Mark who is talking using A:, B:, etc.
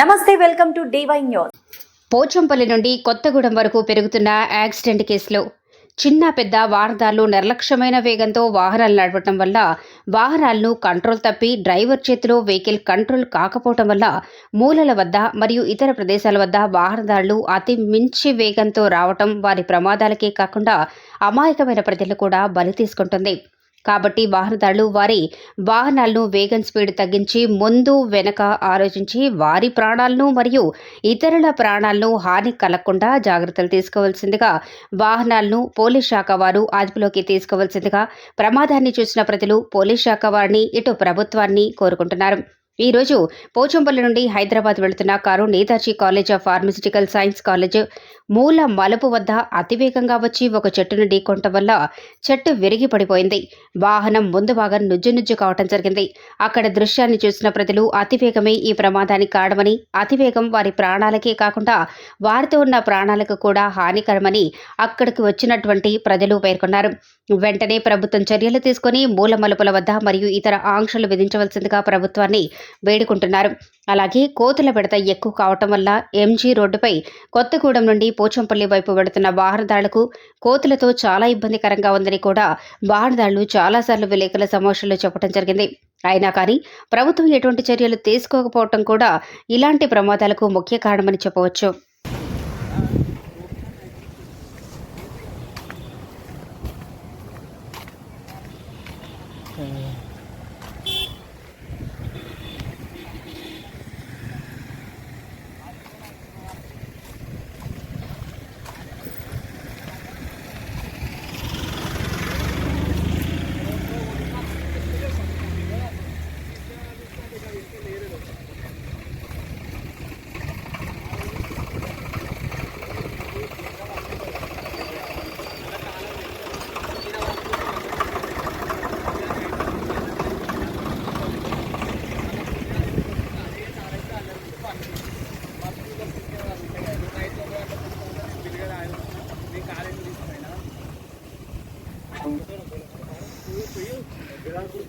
A: నమస్తే welcome to DY news.
B: Pochampally నుండి కొత్తగూడెం వరకు పెరుగుతున్న యాక్సిడెంట్ కేసులు. చిన్న పెద్ద వాహనదారులు నిర్లక్ష్యమైన వేగంతో వాహనాలు నడపడం వల్ల వాహనాలను కంట్రోల్ తప్పి డ్రైవర్ చేతిలో వెహికల్ కంట్రోల్ కాకపోవటం వల్ల మూలల వద్ద మరియు ఇతర ప్రదేశాల వద్ద వాహనదారులు అతి మించి వేగంతో రావటం వారి ప్రమాదాలకే కాకుండా అమాయకమైన ప్రజలు కూడా బలి తీసుకుంటుంది. కాబట్టి వాహనదారులు వారి వాహనాలను వేగం స్పీడ్ తగ్గించి ముందు వెనక ఆలోచించి వారి ప్రాణాలను మరియు ఇతరుల ప్రాణాలను హాని కలగకుండా జాగ్రత్తలు తీసుకోవాల్సిందిగా వాహనాలను పోలీస్ శాఖ వారు అదుపులోకి తీసుకోవాల్సిందిగా ప్రమాదాన్ని చూసిన ప్రజలు పోలీస్ శాఖ వారిని ఇటు ప్రభుత్వాన్ని కోరుకుంటున్నారు. ఈ రోజు పోచంపల్లి నుండి హైదరాబాద్ వెళుతున్న car Netaji college of pharmaceutical science college మూల మలుపు వద్ద అతివేగంగా వచ్చి ఒక చెట్టును ఢీకొనటం వల్ల చెట్టు విరిగి పడిపోయింది. వాహనం ముందు భాగం నుజ్జు నుజ్జు కావటం జరిగింది. అక్కడ దృశ్యాన్ని చూసిన ప్రజలు అతివేగమే ఈ ప్రమాదానికి కారణమని అతివేగం వారి ప్రాణాలకే కాకుండా వారితో ఉన్న ప్రాణాలకు కూడా హానికరమని అక్కడికి వచ్చినటువంటి ప్రజలు పేర్కొన్నారు. వెంటనే ప్రభుత్వం చర్యలు తీసుకుని మూల మలుపుల వద్ద మరియు ఇతర ఆంక్షలు విధించవలసిందిగా ప్రభుత్వాన్ని వేడుకుంటున్నారు. అలాగే కోతుల విడత ఎక్కువ కావటం వల్ల ఎంజీ రోడ్డుపై కొత్తగూడెం నుండి పోచంపల్లి వైపు వెడుతున్న వాహనదారులకు కోతులతో చాలా ఇబ్బందికరంగా ఉందని కూడా వాహనదారులు చాలాసార్లు విలేకరుల సమావేశంలో చెప్పడం జరిగింది అయినా కానీ ప్రభుత్వం ఎటువంటి చర్యలు తీసుకోకపోవటం కూడా ఇలాంటి ప్రమాదాలకు ముఖ్య కారణమని చెప్పవచ్చు Yeah. Gracias.